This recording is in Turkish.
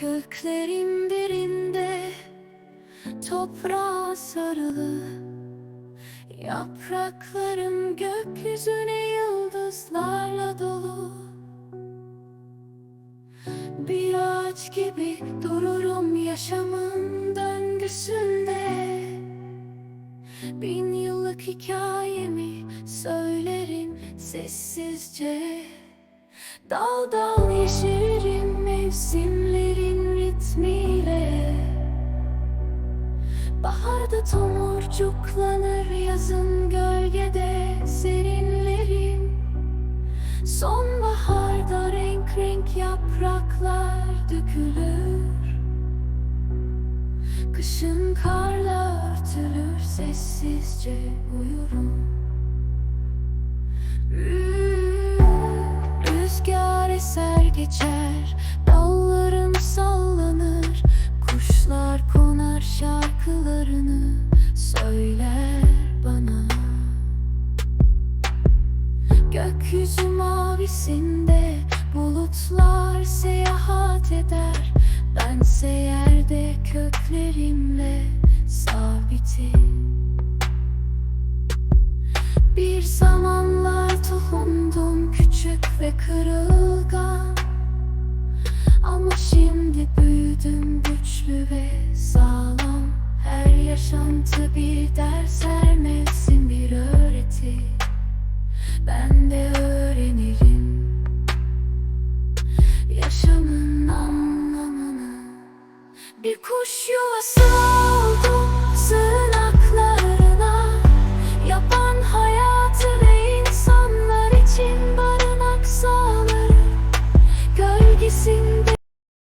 Köklerin birinde toprağa sarılı Yapraklarım gökyüzüne yıldızlarla dolu. Bir ağaç gibi dururum yaşamın döngüsünde. Bin yıllık hikayemi söylerim sessizce. Dal dal Baharda tomurcuklanır yazın gölgede serinlerim Sonbaharda renk renk yapraklar dökülür. Kışın karla örtülür sessizce uyurum şarkılarını Söyler bana. Gökyüzü mavisinde Bulutlar seyahat eder. Bense yerde köklerimle sabitim bir zamanlar tohumdum küçük ve kırılgan yaşantı bir ders, her mevsim bir öğreti. Ben de öğrenirim Yaşamın anlamını. Bir kuş yuvası